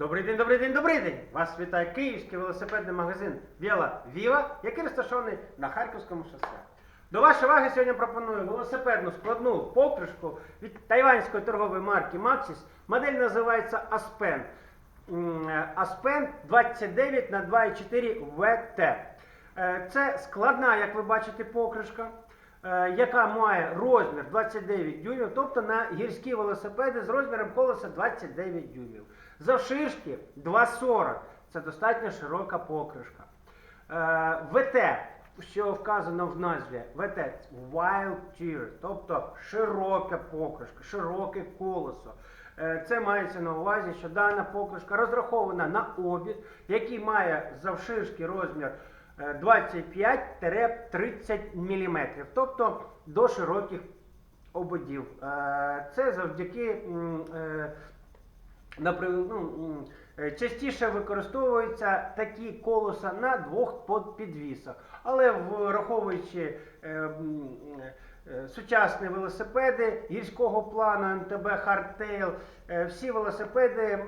Добрий день, добрий день, добрий день! Вас вітає київський велосипедний магазин Біла Віва, який розташований на Харківському шосе. До вашої уваги сьогодні пропоную велосипедну складну покришку від тайванської торгової марки Maxis. Модель називається е, Aspen 29 на 2,4 VT. Е, Це складна, як ви бачите, покришка, е, яка має розмір 29 дюймів, тобто на гірські велосипеди з розміром колеса 29 дюймів. Завширшки 2,40. Це достатньо широка покришка. Е, ВТ, що вказано в назві, ВТ Wild Tier, тобто широка покришка, широке колесо. Е, Це мається на увазі, що дана покришка розрахована на обід, який має завширшки розмір е, 25-30 мм, тобто до широких ободів. Е, Це завдяки е, ну, е, частіше використовуються такі колоса на двох підвісах. Але враховуючи сучасні велосипеди гірського плану МТБ Hardtail, е, всі велосипеди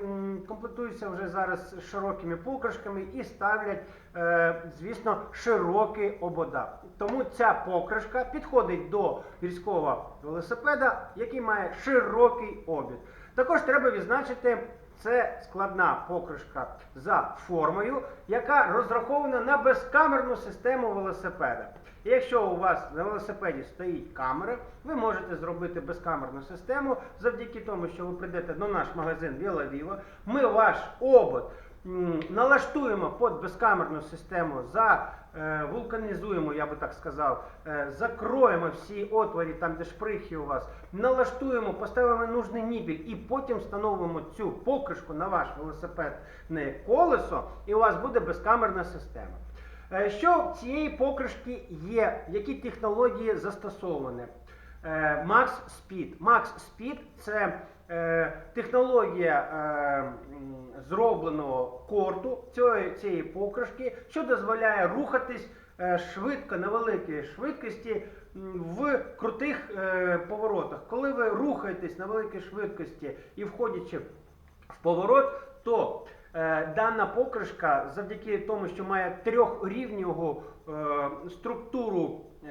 комплектуються вже зараз широкими покришками і ставлять, е, звісно, широкі обода. Тому ця покришка підходить до гірського велосипеда, який має широкий обід. Також треба відзначити, це складна покришка за формою, яка розрахована на безкамерну систему велосипеда. І якщо у вас на велосипеді стоїть камера, ви можете зробити безкамерну систему завдяки тому, що ви прийдете до наш магазин Віла Віва. Ми ваш обод налаштуємо під безкамерну систему, за, вулканізуємо, я би так сказав, е, закроємо всі отворі, там де шприхи у вас, налаштуємо, поставимо нужний ніпіль і потім встановимо цю покришку на ваш велосипедне колесо, і у вас буде безкамерна система. Е, Що в цієї покришки є, які технології застосовані? Е, Max Speed. Max Speed це е, технологія е, зробленого корту цієї, покришки, що дозволяє рухатись е, швидко на великій швидкості в крутих е, поворотах. Коли ви рухаєтесь на великій швидкості і входячи в поворот, то е, дана покришка завдяки тому, що має трьохрівневу е, структуру е,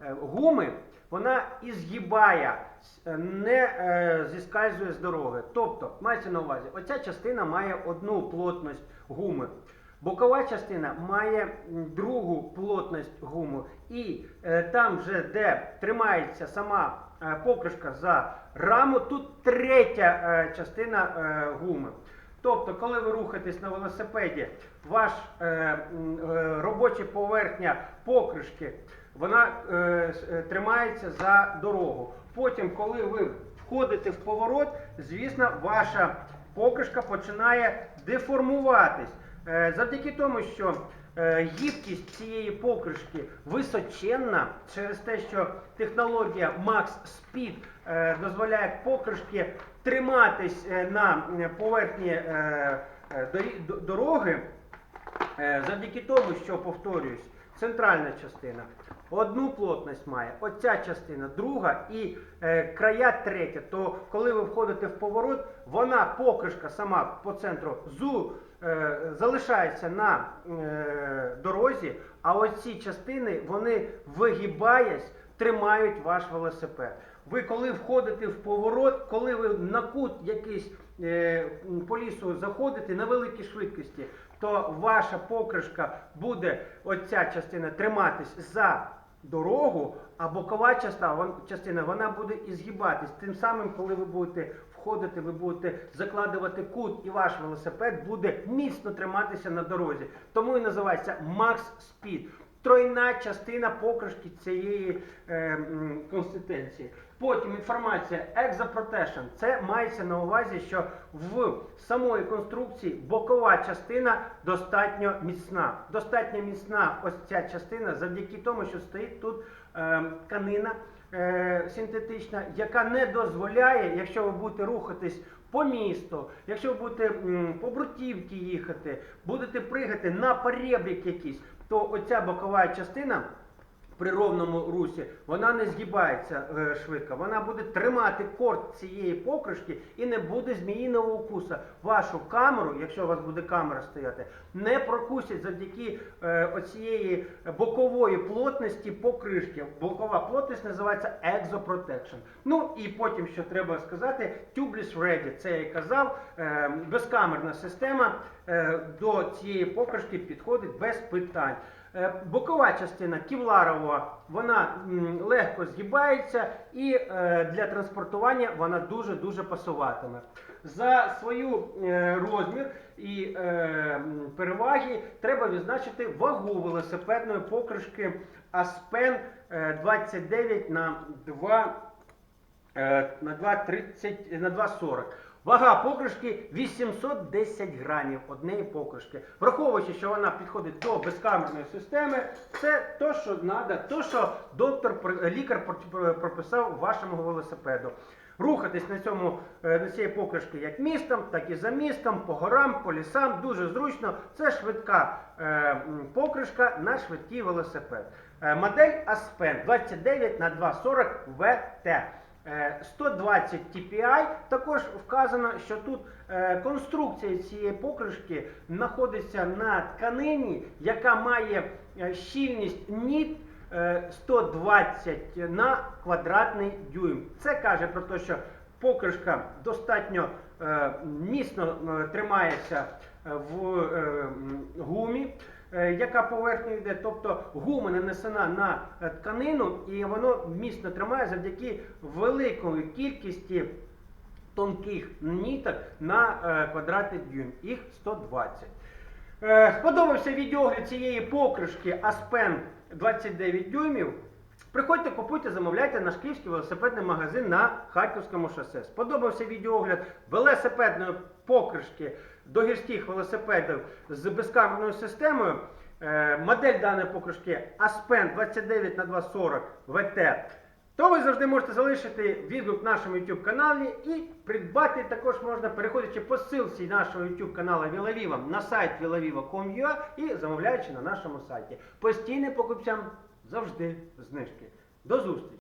е, гуми, вона і згибає, не е, зіскальзує з дороги. Тобто, мається на увазі, оця частина має одну плотність гуми. Бокова частина має другу плотність гуму. І е, там, вже, де тримається сама е, покришка за раму, тут третя е, частина е, гуми. Тобто, коли ви рухаєтесь на велосипеді, ваш е, е, робоча поверхня покришки, вона е, е, тримається за дорогу. Потім, коли ви входите в поворот, звісно, ваша покришка починає деформуватись. Е, Завдяки тому, що е, гібкість цієї покришки височенна через те, що технологія Max Speed е, дозволяє покришки триматись на поверхні дороги, Завдяки тому, що повторююсь, центральна частина одну плотність має, оця частина друга і е, края третя. То коли ви входите в поворот, вона покришка сама по центру зу е, залишається на е, дорозі, а оці частини вони вигибаясь, тримають ваш велосипед. Ви коли входите в поворот, коли ви на кут якийсь е, по лісу заходите на великій швидкості, то ваша покришка буде оця частина триматись за дорогу, а бокова частина, вона буде і згибатись. Тим самим, коли ви будете входити, ви будете закладувати кут, і ваш велосипед буде міцно триматися на дорозі. Тому і називається Max Speed. Тройна частина покришки цієї е, м, консистенції. Потім інформація Exoprotection. Це мається на увазі, що в самої конструкції бокова частина достатньо міцна. Достатньо міцна ось ця частина завдяки тому, що стоїть тут е, тканина е, синтетична, яка не дозволяє, якщо ви будете рухатись по місту, якщо ви будете по брутівці їхати, будете пригати на перебрік якийсь, то оця бокова частина при ровному русі, вона не згибається е, швидко. Вона буде тримати корт цієї покришки і не буде зміїного укуса. Вашу камеру, якщо у вас буде камера стояти, не прокусять завдяки е, оцієї бокової плотності покришки. Бокова плотність називається Exoprotection. Ну і потім, що треба сказати, Tubeless Ready. Це я казав, е, безкамерна система до цієї покришки підходить без питань. Е, Бокова частина ківларова, вона легко згибається і е, для транспортування вона дуже-дуже пасуватиме. За свою е, розмір і е, переваги треба відзначити вагу велосипедної покришки Aspen е, 29 на 2 е, на 2,30 на 2,40. Вага покришки 810 грамів однієї покришки. Враховуючи, що вона підходить до безкамерної системи, це то, що треба, то, що доктор, лікар прописав вашому велосипеду. Рухатись на цьому е, на цієї покришки як містом, так і за містом, по горам, по лісам. Дуже зручно. Це швидка е, покришка на швидкий велосипед. Е, модель Aspen 29 на 240 VT. Е, 120 TPI. Також вказано, що тут е, конструкція цієї покришки знаходиться на тканині, яка має е, щільність ніт е, 120 на квадратний дюйм. Це каже про те, що покришка достатньо е, міцно е, тримається е, в е, гумі. Е, Яка поверхня йде, тобто гума нанесена на е, тканину, і воно міцно тримає завдяки великої кількості тонких ніток на е, квадратний дюйм. Їх 120. Е, Сподобався відеогляд цієї покришки Aspen 29 дюймів. Приходьте, купуйте, замовляйте наш київський велосипедний магазин на Харківському шосе. Сподобався відеогляд велосипедної покришки до гірських велосипедів з безкамерною системою. Е, Модель даної покришки Aspen 29 на 240 VT. То ви завжди можете залишити відгук нашому YouTube каналі і придбати також можна, переходячи по ссылці нашого YouTube каналу Вілавіва на сайт vilaviva.com.ua і замовляючи на нашому сайті. Постійним покупцям завжди знижки. До зустрічі!